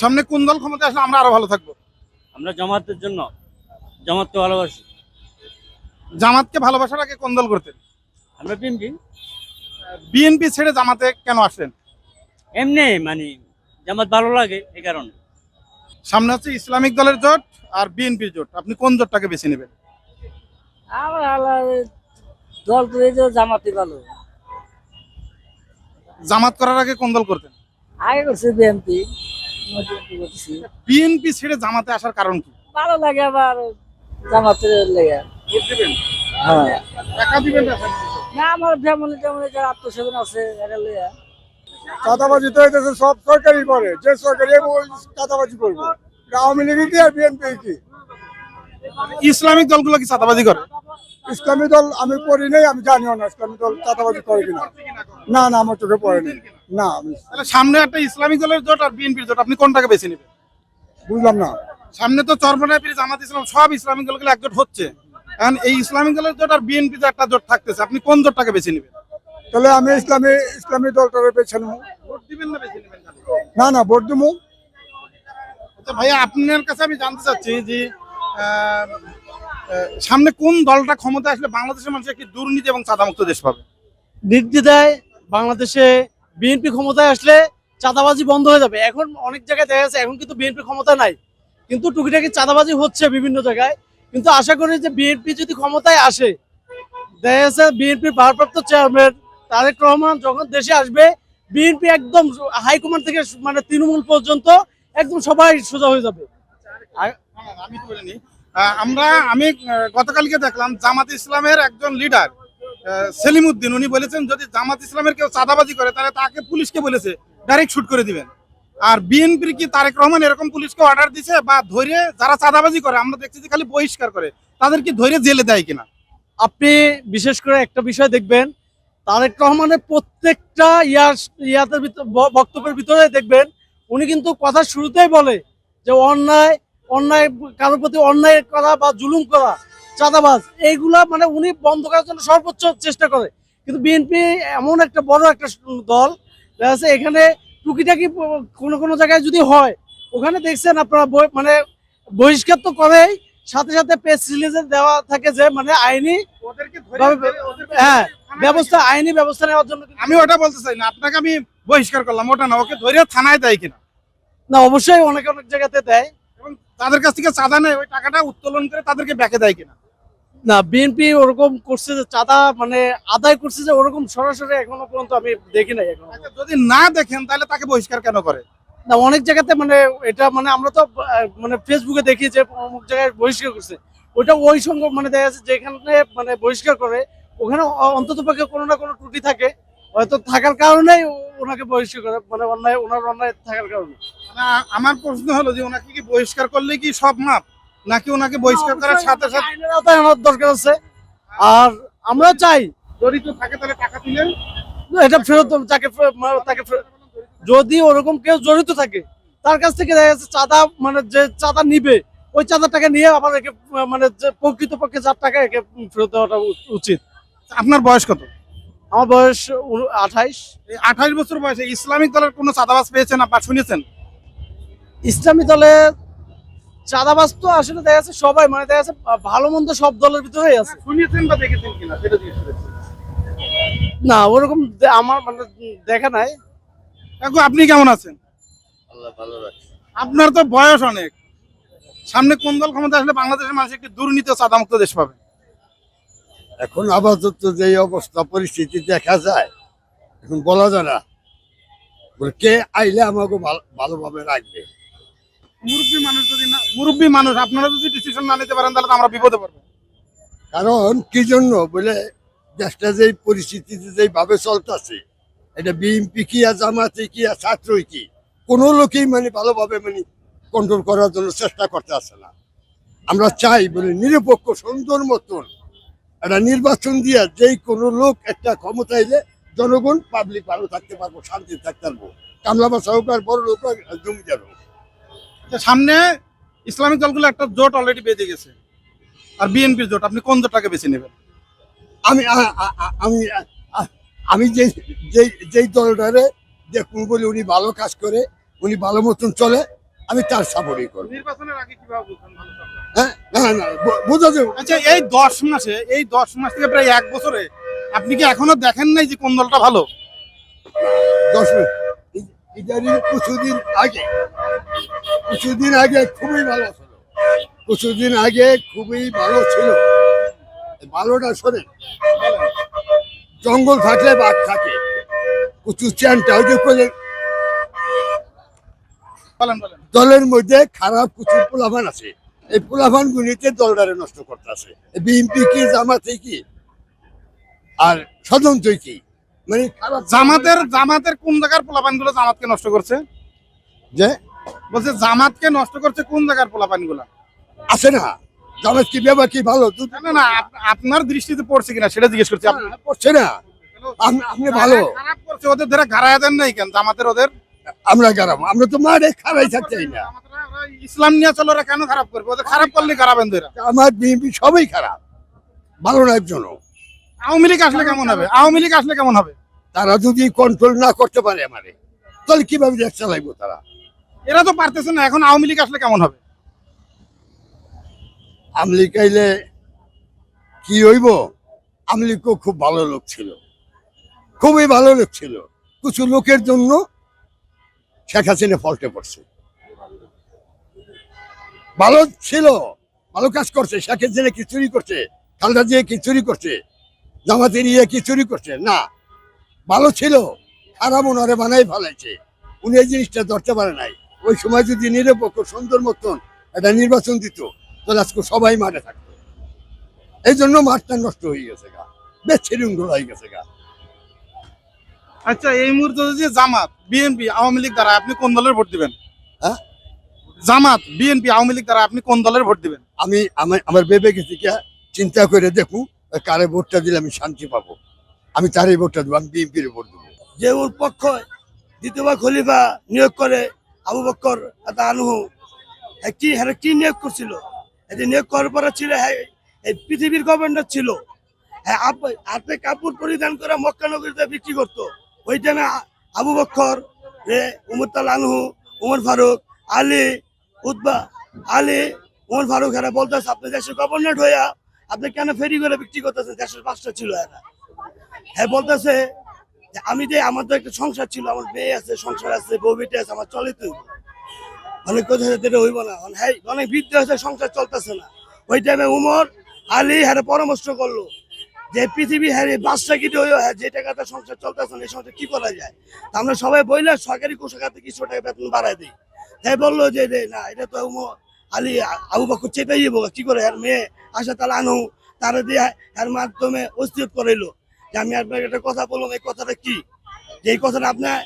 সামনে কোন দল ক্ষমতা আসলে আমরা আরও ভালো থাকব? আমরা জামাতের জন্য জামাতকে ভালোবাসি। জামাতকে ভালোবাসার আগে কোন দল করতেন? আমরা বিএনপি। বিএনপি ছেড়ে জামাতে কেন আসলেন? এমনি মানে জামাত ভালো লাগে এই কারণে। সামনে হচ্ছে ইসলামিক দলের জোট আর বিএনপির জোট। আপনি কোন জোটটাকে বেছে নেবেন? আমার দল করে জামাতি ভালো। জামাত করার আগে কোন দল করতেন? আগে করছে বিএনপি। বিএনপি ছেড়ে জামাতে আসার কারণ কি? ভালো লাগে আবার জামাতের লেগে। ভোট দিবেন? হ্যাঁ। একা দিবেন না আমার ফ্যামিলি ট্যামিলি যারা আত্মস্বজন আছে এরা লেগে। চাঁদাবাজি তো এদেশে সব সরকারই করে। যে সরকারি ওই চাঁদাবাজি করবে। এটা আওয়ামী লীগ কি আর বিএনপি কি? ইসলামিক দলগুলো কি চাঁদাবাজি করে? ইসলামী দল আমি পড়ি নাই আমি জানিও না ইসলামী দল চাঁদাবাজি করে কিনা। না না আমার চোখে পড়ে পড়েনি না। তাহলে সামনে একটা ইসলামিক দলের জোট আর বিএনপির জোট আপনি কোনটাকে বেছে নেবেন? বুঝলাম না। সামনে তো চরমনায় পীর জামাত ইসলাম সব ইসলামিক দলগুলো একজোট হচ্ছে। এখন এই ইসলামিক দলের জোট আর বিএনপি একটা জোট থাকতেছে আপনি কোন জোটটাকে বেছে নেবেন? তাহলে আমি ইসলামী ইসলামী দলটারে বেছে নেব। ভোট দিবেন না বেছে নেবেন না না ভোট দেবো। আচ্ছা ভাইয়া আপনার কাছে আমি জানতে চাচ্ছি যে সামনে কোন দলটা ক্ষমতা আসলে বাংলাদেশের মানুষ একটি দুর্নীতি এবং চাঁদামুক্ত দেশ পাবে? নির্দ্বিধায় বাংলাদেশে বিএনপি ক্ষমতায় আসলে চাঁদাবাজি বন্ধ হয়ে যাবে। এখন অনেক জায়গায় দেখা যাচ্ছে এখন কিন্তু বিএনপি ক্ষমতা নাই। কিন্তু টুকিটাকি চাঁদাবাজি হচ্ছে বিভিন্ন জায়গায়। কিন্তু আশা করি যে বিএনপি যদি ক্ষমতায় আসে দেখা যাচ্ছে বিএনপির ভারপ্রাপ্ত চেয়ারম্যান তারেক রহমান যখন দেশে আসবে বিএনপি একদম হাইকমান্ড থেকে মানে তৃণমূল পর্যন্ত একদম সবাই সোজা হয়ে যাবে। হ্যাঁ, আমি আমরা আমি গতকালকে দেখলাম জামাত ইসলামের একজন লিডার সেলিম উদ্দিন উনি বলেছেন, যদি জামাত ইসলামের কেউ চাঁদাবাজি করে, তাহলে তাকে পুলিশকে বলেছে ডাইরেক্ট শুট করে দিবেন। আর বিএনপির কি তারেক রহমান এরকম পুলিশকে অর্ডার দিছে বা ধরে যারা চাঁদাবাজি করে, আমরা দেখছি যে খালি বহিষ্কার করে, তাদের কি ধরে জেলে দেয় কিনা? আপনি বিশেষ করে একটা বিষয় দেখবেন, তারেক রহমানের প্রত্যেকটা ইয়ার ইয়াতের ভিতর বক্তব্যের ভিতরে দেখবেন, উনি কিন্তু কথা শুরুতেই বলে যে অন্যায় অন্যায়, কারোর প্রতি অন্যায় করা বা জুলুম করা চাঁদাবাজ। এইগুলা মানে উনি বন্ধ করার জন্য সর্বোচ্চ চেষ্টা করে। কিন্তু বিএনপি এমন একটা বড় একটা দল যাচ্ছে এখানে টুকিটাকি কোনো কোনো জায়গায় যদি হয় ওখানে দেখছেন আপনারা মানে বহিষ্কার তো করেই সাথে সাথে প্রেস রিলিজে দেওয়া থাকে যে মানে আইনি হ্যাঁ ব্যবস্থা আইনি ব্যবস্থা নেওয়ার জন্য আমি ওটা বলতে চাই না আপনাকে আমি বহিষ্কার করলাম ওটা না ওকে ধরে থানায় দেয় কিনা? না অবশ্যই অনেক অনেক জায়গাতে দেয়। এবং তাদের কাছ থেকে চাঁদা নেয় ওই টাকাটা উত্তোলন করে তাদেরকে ব্যাকে দেয় কিনা? না বিএনপি ওরকম করছে যে চাঁদা মানে আদায় করছে যে ওরকম সরাসরি এখনও পর্যন্ত আমি দেখি নাই এখনও আচ্ছা, যদি না দেখেন তাহলে তাকে বহিষ্কার কেন করে? না অনেক জায়গাতে মানে এটা মানে আমরা তো মানে ফেসবুকে দেখি যে অমুক জায়গায় বহিষ্কার করছে। ওটা ওই সঙ্গে মানে দেখা যাচ্ছে যেখানে মানে বহিষ্কার করে ওখানে অন্তত পক্ষে কোনো না কোনো ত্রুটি থাকে। হয়তো থাকার কারণেই ও- ওনাকে বহিষ্কার করে মানে অন্যায় ওনার অন্যায় থাকার কারণে। আমার প্রশ্ন হলো যে ওনাকে কি বহিষ্কার করলে কি সব মাপ? নাকি ওনাকে বহিষ্কার করার সাথে সাথে আইনের আওতায় আনার দরকার আছে। আর আমরা চাই। জড়িত থাকে তাহলে টাকা দিলেন এটা ফেরত তাকে তাকে যদি ওরকম কেউ জড়িত থাকে তার কাছ থেকে দেখা যাচ্ছে চাঁদা মানে যে চাঁদা নিবে ওই চাঁদা টাকা নিয়ে আবার একে মানে যে প্রকৃতপক্ষে যার টাকা একে ফেরত দেওয়াটা উচিত। আপনার বয়স কত? আমার বয়স আঠাইশ। আঠাশ বছর বয়সে ইসলামিক দলের কোনো চাঁদাবাস পেয়েছেন বা শুনেছেন? ইসলামী দলে চাঁদাবাজ তো আসলে দেখা যাচ্ছে সবাই মানে দেখা যাচ্ছে ভালো মন্দ সব দলের ভিতরেই আছে। শুনেছেন বা দেখেছেন কিনা সেটা জিজ্ঞেস করেছি না ওরকম আমার মানে দেখা নাই। কাকু আপনি কেমন আছেন? আল্লাহ ভালো রাখছে। আপনার তো বয়স অনেক। সামনে কোন দল ক্ষমতা আসলে বাংলাদেশের মানুষ একটি দুর্নীতি চাঁদামুক্ত দেশ পাবে? এখন আপাতত যে অবস্থা পরিস্থিতি দেখা যায় এখন বলা যায় না। বলে কে আইলে আমাকে ভালো- ভালোভাবে রাখবে? মুরব্বী মানুষ যদি না মুরব্বী মানুষ, আপনারা যদি ডিসিশন না নিতে পারেন, তাহলে তো আমরা বিপদে পড়ব। কারণ কি জন্য? বলে দেশটা পরিস্থিতিতে চলতেছে, এটা বিএনপি কি আর জামাতে কি আর ছাত্রই কি? কোনো লোকেই মানে ভালোভাবে মানে কন্ট্রোল করার জন্য চেষ্টা করতে আসে না। আমরা চাই বলে নিরপেক্ষ, সুন্দর মতন একটা নির্বাচন দিয়া যেই কোনো লোক একটা ক্ষমতা এলে জনগণ পাবলিক ভালো থাকতে পারব শান্তি থাকতে পারব। কামলাবা সহকার বড় লোক জমি যাব আচ্ছা, সামনে ইসলামিক দলগুলো একটা জোট অলরেডি বেঁধে গেছে। আর বিএনপির জোট আপনি কোন জোটটাকে বেছে নেবেন? আমি আমি আমি যে যেই দলটারে যে বলে উনি ভালো কাজ করে উনি ভালো মতন চলে আমি তার সাপোর্টই করব। সরকার? হ্যাঁ না না বু- বোঝা যাবে আচ্ছা এই দশ মাসে এই দশ মাস থেকে প্রায় এক বছরে আপনি কি এখনও দেখেন নাই যে কোন দলটা ভালো? দশ মিনিট ইদানিং কিছুদিন আগে কিছুদিন আগে খুবই ভালো ছিল। কিছুদিন আগে খুবই ভালো ছিল। ভালোটা শোনে জঙ্গল থাকলে বাঘ থাকে কুচু চ্যানটা ওই যে বলেন দলের মধ্যে খারাপ কিছু পোলাভান আছে। এই পোলাভান গুলিতে দলটারে নষ্ট করতেছে বিএনপি কি জামাতে কি? আর স্বতন্ত্র কি? মানে খারাপ জামাতের জামাতের কোন জায়গার পোলাপানগুলো জামাতকে নষ্ট করছে? যে বলছে জামাতকে নষ্ট করছে কোন জায়গার পোলাপানগুলা আছে না। জামাত কি ব্যবহার কি ভালো? না না আপনার দৃষ্টিতে পড়ছে কিনা সেটা জিজ্ঞেস করছি করছে না। আপনি আপনি ভালো। খারাপ করছে ওদের ধরে গাড়ায় দেন নাই কেন? জামাতের ওদের? আমরা খারাপ আমরা তো মারে খারাই থাকতে না। ইসলাম নিয়ে চলো কেন খারাপ করবে? ওদের খারাপ করলে গাড়াবেন ধরে। আমার বিএনপি সবই খারাপ। ভালো না একজন আওয়ামী লীগ আসলে কেমন হবে? আওয়ামী লীগ আসলে কেমন হবে? তারা যদি কন্ট্রোল না করতে পারে আমারে তাহলে কীভাবে দেশ চালাইবো তারা? এরা তো পারতেছে না, এখন আওয়ামী লীগ আসলে কেমন হবে? আমলি কাইলে কি হইব? আমলিকও খুব ভালো লোক ছিল। খুবই ভালো লোক ছিল। কিছু লোকের জন্য শেখ হাসিনা ফল্টে পড়ছে। ভালো ছিল, ভালো কাজ করছে। শেখ হাসিনা কি চুরি করছে? খালদা দিয়ে কি চুরি করছে? জামাতের ইয়ে কি চুরি করছে? না। ভালো ছিল, খারাপ ওনারে বানাই ফেলাইছে। উনি এই জিনিসটা ধরতে পারে নাই। ওই সময় যদি নিরপেক্ষ সুন্দর মতন একটা নির্বাচন দিত তাহলে আজকে সবাই মাঠে থাকতো। এই জন্য মাঠটা নষ্ট হয়ে গেছে গা। বেচ্ছিরুঙ্গল হয়ে গেছে গা। আচ্ছা এই মুহূর্তে যদি জামাত বিএনপি আওয়ামী লীগ দ্বারা আপনি কোন দলের ভোট দিবেন? হ্যাঁ? জামাত বিএনপি আওয়ামী লীগ দ্বারা আপনি কোন দলের ভোট দিবেন? আমি আমার আমার বিবেকে থেকে চিন্তা করে দেখু কারে ভোটটা দিলে আমি শান্তি পাবো। আমি তারই ভোটটা দেবো আমি বিএনপির ভোট দেবো। যে ওর পক্ষ দ্বিতীয়বার খলিফা নিয়োগ করে আবু বক্কর এটা আনহু হ্যাঁ কি হ্যাঁ কি নিয়োগ করছিল? এই যে নিয়োগ করার পরে ছিল হ্যাঁ এই পৃথিবীর গভর্নর ছিল। হ্যাঁ হাতে কাপড় পরিধান করে মক্কা নগরীতে বিক্রি করতো। ওই টাইমে আবু বক্কর, রে উমর তাল আনহু, উমর ফারুক, আলী উদ্বা আলী, উমর ফারুক এরা বলতেছে, আপনি দেশের গভর্নর হইয়া আপনি কেন ফেরি করে বিক্রি করতেছেন? দেশের পাঁচটা ছিল এরা হ্যাঁ বলতেছে আমি যে আমার তো একটা সংসার ছিল, আমার মেয়ে আছে, সংসার আছে, বউ বেটে আছে, আমার চলে তো অনেক কথা যেটা হইব না। হ্যাঁ অনেক বৃদ্ধ আছে, সংসার চলতেছে না। ওই টাইমে উমর আলী হ্যাঁ পরামর্শ করল যে, পৃথিবী হ্যাঁ বাদশা কিনে হইও হ্যাঁ যে টাকাতে সংসার চলতেছে না, এই সংসার কি করা যায়? আমরা সবাই বইলে সরকারি কোষাগাতে কিছু টাকা বেতন বাড়ায় দিই। তাই বলল যে না, এটা তো উমর আলী, আবু বাকু চেতাই যাব কি করে? হ্যাঁ মেয়ে আসা তাহলে আনু, তারা দিয়ে এর মাধ্যমে অস্থির করাইলো। আমি আপনাকে একটা কথা বললাম এই কথাটা কি? যে এই কথাটা আপনার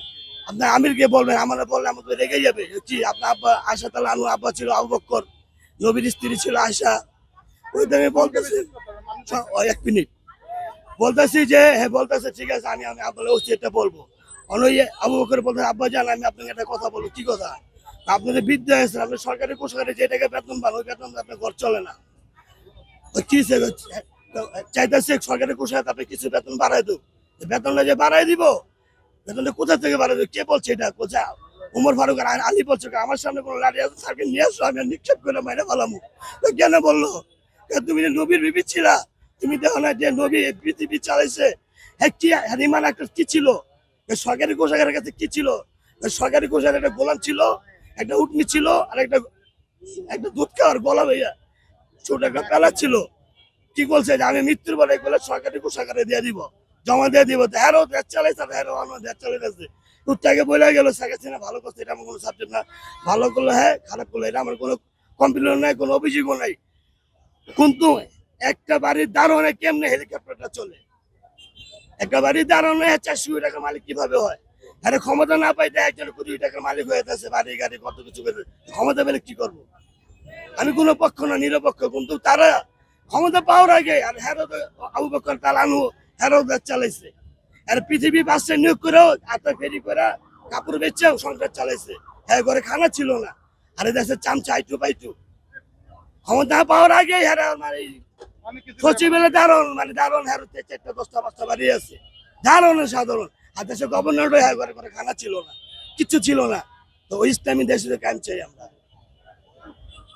আপনার আমিরকে বলবেন, আমার বললে আমার তো রেগে যাবে। কি আপনার আব্বা আশা তাহলে আনু আব্বা ছিল আবু নবীর স্ত্রী ছিল আশা ওই দামে বলতেছি এক মিনিট। বলতেছি যে হ্যাঁ বলতেছে, ঠিক আছে, আমি আমি আপনার ওসিটা বলব। অনই আবু বকর বলতে আব্বা জান, আমি আপনাকে একটা কথা বলব। কি কথা? আপনাদের বিদ্যা আছে আপনি সরকারি কোষাগারে যে টাকা বেতন পান, ওই বেতন আপনার ঘর চলে না। তো কি সে চাইতেছে সরকারি কোষাগারে আপনি কিছু বেতন বাড়াই দেব বেতনটা যে বাড়াই দিব, বেতনটা কোথা থেকে বাড়াই দেব? কে বলছে এটা? কোথা উমর ফারুক আর আলী বলছে, আমার সামনে কোনো লাঠি আছে তাকে নিয়ে আসো, আমি নিক্ষেপ করে মাইরে ফেলামু। তো কেন বলল? তুমি নবীর বিবি ছিলা, তুমি দেখো না যে নবী পৃথিবী চালাইছে? হ্যাঁ কি হ্যাঁ ইমান একটা কি ছিল? সরকারি কোষাগারের কাছে কি ছিল? সরকারি কোষাগারে একটা গোলাম ছিল, একটা উটনি ছিল, আর একটা একটা দুধ খাওয়ার গোলাম ছোট একটা পেলা ছিল। কি বলছে যে আমি মৃত্যুর পরে এগুলো সরকারি কোষাগারে দিয়ে দিব, জমা দিয়ে দিব। হ্যারো, দেশ চালাইছে হ্যারো, আমার দেশ চালাইতেছে টুকটাকে বলে গেল শেখাচ্ছে না ভালো করছে, এটা আমার কোনো সাবজেক্ট না। ভালো করলে হ্যাঁ খারাপ করলে, এটা আমার কোনো কমপ্লেন নাই, কোনো অভিযোগও নাই। কিন্তু একটা বাড়ির দারোয়ানে কেমনে হেলিকপ্টারটা চলে? একটা বাড়ির দারোয়ানে চারশো কোটি টাকার মালিক কীভাবে হয়? আরে ক্ষমতা না পাই পাইতে একজন কোটি টাকার মালিক হয়ে যাচ্ছে, বাড়ি, গাড়ি, কত কিছু ক্ষমতা পেলে কি করব? আমি কোনো পক্ষ না, নিরপেক্ষ, কিন্তু তারা ক্ষমতা পাওয়ার আগে আর হ্যারো তো আবু বকর তালানু দেশ চালাইছে। আর পৃথিবী বাসে নিয়োগ করেও আতা ফেরি করে কাপড় বেচেও সংসার চালাইছে। হ্যাঁ ঘরে খানা ছিল না, আর এ দেশের চামচা আইটু পাইটু। ক্ষমতা পাওয়ার আগে হ্যাঁ মানে সচিবের দারুণ মানে দারুণ হ্যাঁ চারটা দশটা পাঁচটা বাড়ি আছে। দারুণ সাধারণ, আর দেশের গভর্নর হ্যাঁ ঘরে ঘরে খানা ছিল না, কিচ্ছু ছিল না। তো ওই ইসলামী দেশে কাম চাই আমরা?